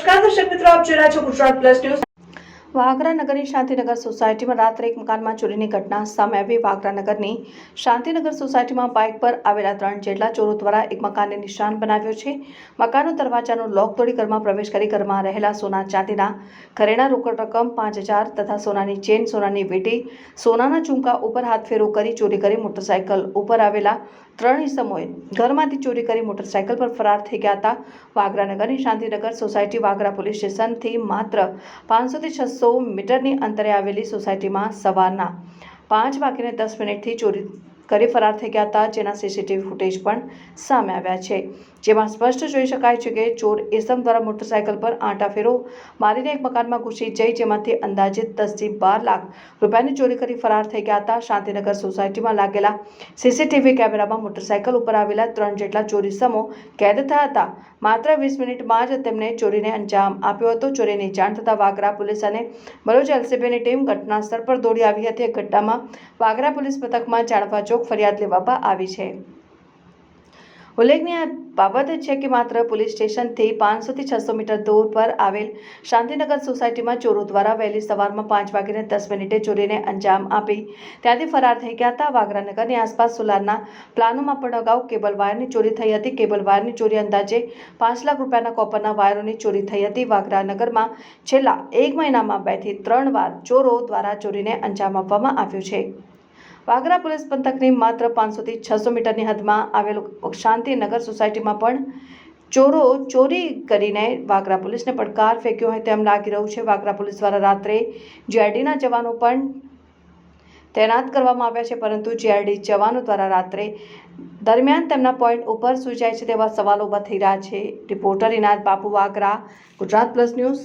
નમસ્કાર દર્શક મિત્રો આપ જોઈ રહ્યા છો ગુજરાત પ્લસ ન્યૂઝ. વાગરા નગરની શાંતિનગર સોસાયટીમાં રાત્રે એક મકાનમાં ચોરીની ઘટના સામે આવી. વાગરા નગરની શાંતિનગર સોસાયટીમાં બાઇક પર આવેલા ત્રણ જેટલા ચોરો દ્વારા એક મકાનને નિશાન બનાવ્યો છે. મકાનનો દરવાજાનો લોક તોડી ઘરમાં પ્રવેશ કરી ઘરમાં રહેલા સોના ચાંદીના ઘરેણા રોકડ રકમ પાંચ હજાર તથા સોનાની ચેન, સોનાની વીટી, સોનાના ઝુમકા ઉપર હાથ ફેરો કરી ચોરી કરી મોટરસાયકલ ઉપર આવેલા ત્રણ ઇસમોએ ઘરમાંથી ચોરી કરી મોટરસાયકલ પર ફરાર થઈ ગયા હતા. વાગરા નગરની શાંતિનગર સોસાયટી વાગરા પોલીસ સ્ટેશનથી માત્ર પાંચસોથી છસો મીટરની અંતરે આવેલી સોસાયટીમાં સવારના પાંચ વાગ્યાને દસ મિનિટથી ચોરી કરી ફરાર થઈ ગયા હતા. જેના સીસીટીવી ફૂટેજ પણ સામે આવ્યા છે. જેમાં સ્પષ્ટ જોઈ શકાય છે કે ચોર એસમ દ્વારા મોટરસાયકલ પર આંટા ફેરો મારીને એક મકાનમાં ઘૂસી જઈ, જેમાંથી અંદાજિત દસથી બાર લાખ રૂપિયાની ચોરી કરી ફરાર થઈ ગયા હતા. શાંતિનગર સોસાયટીમાં લાગેલા સીસીટીવી કેમેરામાં મોટરસાયકલ ઉપર આવેલા ત્રણ જેટલા ચોરી સમો કેદ થયા હતા. માત્ર વીસ મિનિટમાં જ તેમને ચોરીને અંજામ આપ્યો હતો. ચોરીની જાણ થતાં વાગરા પોલીસ અને ભરૂચ એલસીબીની ટીમ ઘટનાસ્થળ પર દોડી આવી હતી. ઘટનામાં વાગરા પોલીસ મથકમાં જાણવા ચોક ફરિયાદ લેવામાં આવી છે. ઉલ્લેખનીય બાબત છે કે માત્ર પોલીસ સ્ટેશનથી પાંચસોથી છસો મીટર દૂર પર આવેલ શાંતિનગર સોસાયટીમાં ચોરો દ્વારા વહેલી સવારમાં પાંચ વાગીને દસ મિનિટે ચોરીને અંજામ આપી. ત્યાંથી ફરાર થઈ ગયા હતા વાગરાનગરની આસપાસ સોલારના પ્લાનોમાં પણ અગાઉ કેબલ વાયરની ચોરી થઈ હતી. કેબલ વાયરની ચોરી અંદાજે પાંચ લાખ રૂપિયાના કોપરના વાયરોની ચોરી થઈ હતી. વાગરાનગરમાં છેલ્લા એક મહિનામાં બેથી ત્રણ વાર ચોરો દ્વારા ચોરીને અંજામ આપવામાં આવ્યું છે. વાગરા પોલીસ પંથકની માત્ર પાંચસોથી છસો મીટરની હદમાં આવેલું શાંતિનગર સોસાયટીમાં પણ ચોરો ચોરી કરીને વાગરા પોલીસને પડકાર ફેંક્યો હોય તેમ લાગી રહ્યું છે. વાગરા પોલીસ દ્વારા રાત્રે જીઆરડીના જવાનો પણ તૈનાત કરવામાં આવ્યા છે, પરંતુ જીઆરડી જવાનો દ્વારા રાત્રે દરમિયાન તેમના પોઈન્ટ ઉપર સુઈ જાય છે તેવા સવાલો ઊભા થઈ રહ્યા છે. રિપોર્ટર ઇનાદ બાપુ, વાગરા, ગુજરાત પ્લસ ન્યૂઝ